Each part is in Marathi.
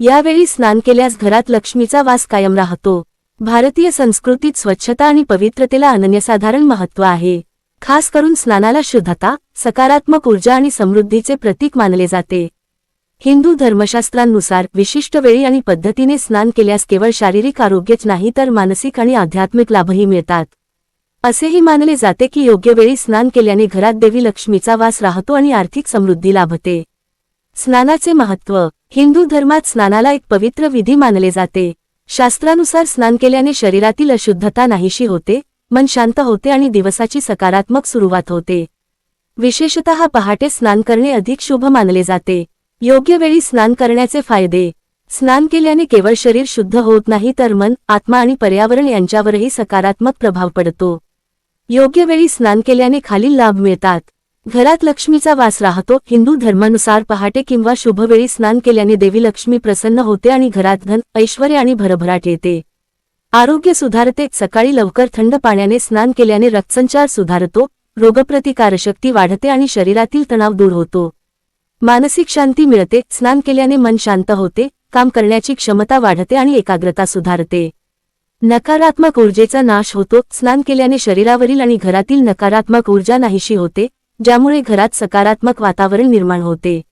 यावेळी स्नान केल्यास घरात लक्ष्मीचा वास कायम राहतो. भारतीय संस्कृतीत स्वच्छता आणि पवित्रतेला अनन्यसाधारण महत्त्व आहे. खास करून स्नानाला शुद्धता सकारात्मक ऊर्जा आणि समृद्धीचे प्रतीक मानले जाते. हिंदू धर्मशास्त्रांनुसार विशिष्ट वेळी आणि पद्धतीने स्नान केल्यास केवळ शारीरिक आरोग्यच नाही तर मानसिक आणि आध्यात्मिक लाभही मिळतात. असेही मानले जाते की योग्य वेळी स्नान केल्याने घरात देवी लक्ष्मीचा वास राहतो आणि आर्थिक समृद्धी लाभते. स्नानाचे महत्त्व हिंदू धर्मात स्नानाला एक पवित्र विधी मानले जाते. शास्त्रानुसार स्नान केल्याने शरीरातील अशुद्धता नाहीशी होते मन शांत होते आणि दिवसाची सकारात्मक सुरुवात होते. विशेषतः पहाटे स्नान करणे अधिक शुभ मानले जाते. योग्य वेळी स्नान करण्याचे फायदे. स्नान केल्याने केवळ शरीर शुद्ध होत नाही तर मन आत्मा आणि पर्यावरण यांच्यावरही सकारात्मक प्रभाव पडतो. योग्य वेळी स्नान केल्याने खालील लाभ मिळतात. घरात लक्ष्मीचा वास राहतो. हिंदू धर्मानुसार पहाटे किंवा शुभवेळी स्नान केल्याने देवी लक्ष्मी प्रसन्न होते आणि घरात धन ऐश्वर्य आणि भरभराट येते. आरोग्य सुधारते. सकाळी लवकर थंड पाण्याने स्नान केल्याने रक्तसंचार सुधारतो. रोगप्रतिकारशक्ती वाढते आणि शरीरातील तणाव दूर होतो. मानसिक शांती मिळते. स्नान केल्याने मन शांत होते. काम करण्याची क्षमता वाढते आणि एकाग्रता सुधारते. नकारात्मक ऊर्जेचा नाश होतो. स्नान केल्याने शरीरावरील आणि घरातील नकारात्मक ऊर्जा नाहीशी होते. ज्यामुळे घरात सकारात्मक वातावरण निर्माण होते.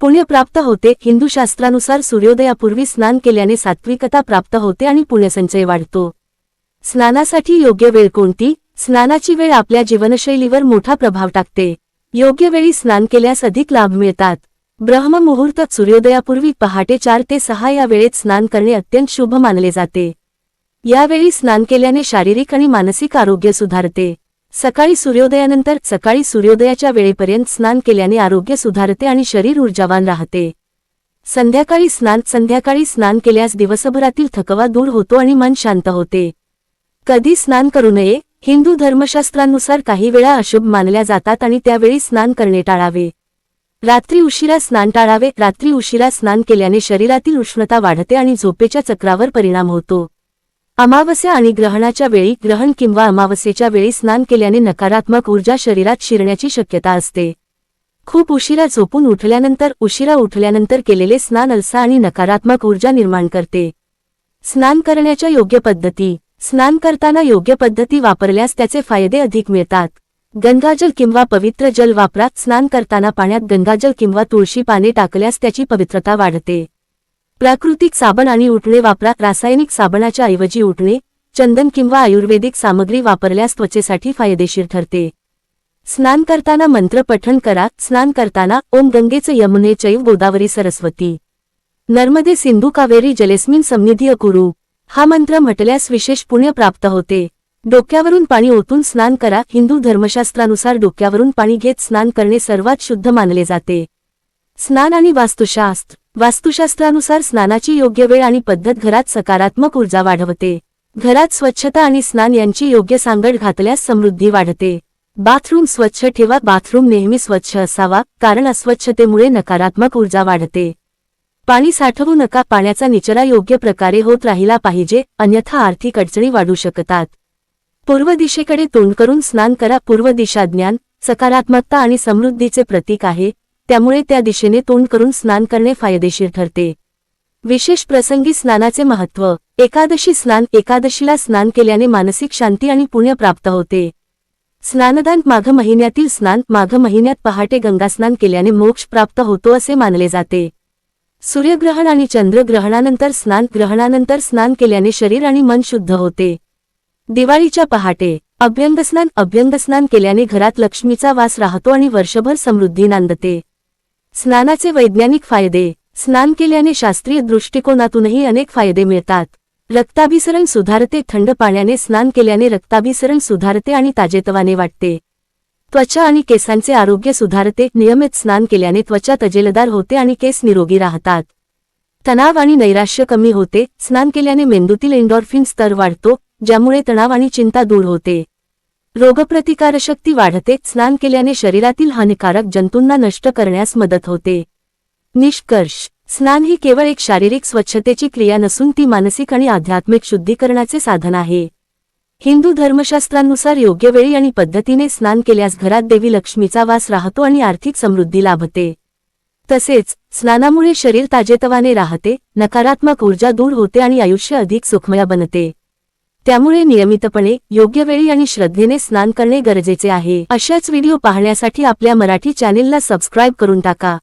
पुण्य प्राप्त होते. हिंदू शास्त्रानुसार सूर्योदयापूर्वी स्नान केल्याने सात्विकता प्राप्त होते आणि पुण्यसंचय वाढतो. स्नानासाठी योग्य वेळ कोणती? स्नानाची वेळ आपल्या जीवनशैलीवर मोठा प्रभाव टाकते. योग्य वेळी स्नान केल्यास अधिक लाभ मिळतात. ब्रह्ममुहूर्त सूर्योदयापूर्वी पहाटे चार ते सहा या वेळेत स्नान करणे अत्यंत शुभ मानले जाते. यावेळी स्नान केल्याने शारीरिक आणि मानसिक आरोग्य सुधारते. सकाळी सूर्योदयानंतर सकाळी सूर्योदयाच्या वेळेपर्यंत स्नान केल्याने आरोग्य सुधारते आणि शरीर ऊर्जावान राहते. संध्याकाळी स्नान संध्याकाळी स्नान केल्यास दिवसभरातील थकवा दूर होतो आणि मन शांत होते. कधी स्नान करू नये हिंदू धर्मशास्त्रांनुसार काही वेळा अशुभ मानल्या जातात आणि त्यावेळी स्नान करणे टाळावे. रात्री उशिरा स्नान टाळावे रात्री उशिरा स्नान केल्याने शरीरातील उष्णता वाढते आणि झोपेच्या चक्रावर परिणाम होतो. अमावस्या आणि ग्रहणाच्या वेळी ग्रहण किंवा अमावस्येच्या वेळी स्नान केल्याने नकारात्मक ऊर्जा शरीरात शिरण्याची शक्यता असते. खूप उशिरा झोपून उठल्यानंतर उशिरा उठल्यानंतर केलेले स्नान अलसा आणि नकारात्मक ऊर्जा निर्माण करते. स्नान करण्याच्या योग्य पद्धती. स्नान करताना योग्य पद्धती वापरल्यास त्याचे फायदे अधिक मिळतात. गंगाजल किंवा पवित्र जल वापरात स्नान करताना पाण्यात गंगाजल किंवा तुळशी पाने टाकल्यास त्याची पवित्रता वाढते. प्राकृतिक साबण आणि उठणे वापरा. रासायनिक साबणाच्या ऐवजी उठणे चंदन किंवा आयुर्वेदिक सामग्री वापरल्यास त्वचेसाठी फायदेशीर ठरते. स्नान करताना मंत्र पठण करा. स्नान करताना ओम गंगेचं यमुने चैव गोदावरी सरस्वती. नर्मदे सिंधू कावेरी जलेस्मिन समनिधी कुरु हा मंत्र म्हटल्यास विशेष पुण्य प्राप्त होते. डोक्यावरून पाणी ओतून स्नान करा. हिंदू धर्मशास्त्रानुसार डोक्यावरून पाणी घेत स्नान करणे सर्वात शुद्ध मानले जाते. स्नान आणि वास्तुशास्त्र. वास्तुशास्त्रानुसार स्नानाची योग्य वेळ आणि पद्धत घरात सकारात्मक ऊर्जा वाढवते. घरात स्वच्छता आणि स्नान यांची योग्य सांगड घातल्यास समृद्धी वाढते. बाथरूम स्वच्छ ठेवा. बाथरूम नेहमी स्वच्छ असावा कारण अस्वच्छतेमुळे नकारात्मक ऊर्जा वाढते. पाणी साठवू नका. पाण्याचा निचरा योग्य प्रकारे होत राहिला पाहिजे अन्यथा आर्थिक अडचणी वाढू शकतात. पूर्व दिशेकडे तोंड करून स्नान करा. पूर्व दिशा ज्ञान सकारात्मकता आणि समृद्धीचे प्रतीक आहे. त्यामुळे त्या दिशेने तोंड करून स्नान करणे फायदेशीर ठरते. विशेष प्रसंगी स्नानाचे महत्त्व एकादशी स्नान एकादशीला स्नान केल्याने मानसिक शांती आणि पुण्य प्राप्त होते. स्नानदान माघ महिन्यातील स्नान माघ महिन्यात पहाटे गंगास्नान केल्याने मोक्ष प्राप्त होतो असे मानले जाते. सूर्यग्रहण आणि चंद्रग्रहणानंतर स्नान ग्रहणानंतर स्नान केल्याने शरीर आणि मन शुद्ध होते. दिवाळीच्या पहाटे अभ्यंगस्नान अभ्यंगस्नान केल्याने घरात लक्ष्मीचा वास राहतो आणि वर्षभर समृद्धी नांदते. स्नानाचे वैज्ञानिक फायदे. स्नान केल्याने शास्त्रीय दृष्टिकोनातूनही अनेक फायदे मिळतात. रक्ताभिसरण सुधारते थंड पाण्याने स्नान केल्याने रक्ताभिसरण सुधारते आणि ताजेतवाने वाटते. त्वचा आणि केसांचे आरोग्य सुधारते नियमित स्नान केल्याने त्वचा तजेलदार होते आणि केस निरोगी राहतात. तणाव आणि नैराश्य कमी होते स्नान केल्याने मेंदूतील एन्डॉर्फिन स्तर वाढतो ज्यामुळे तणाव आणि चिंता दूर होते. रोगप्रतिकारशक्ती वाढते स्नान केल्याने शरीरातील हानिकारक जंतूंना नष्ट करण्यास मदत होते. निष्कर्ष स्नान ही केवळ एक शारीरिक स्वच्छतेची क्रिया नसून ती मानसिक आणि आध्यात्मिक शुद्धीकरणाचे साधन आहे. हिंदू धर्मशास्त्रांनुसार योग्य वेळी आणि पद्धतीने स्नान केल्यास घरात देवी लक्ष्मीचा वास राहतो आणि आर्थिक समृद्धी लाभते. तसेच स्नानामुळे शरीर ताजेतवाने राहते नकारात्मक ऊर्जा दूर होते आणि आयुष्य अधिक सुखमय बनते. त्यामुळे नियमितपणे योग्य वेळी आणि श्रद्धेने स्नान करणे गरजेचे आहे. अशाच व्हिडिओ पाहण्यासाठी आपल्या मराठी चॅनेलला सबस्क्राईब करून टाका.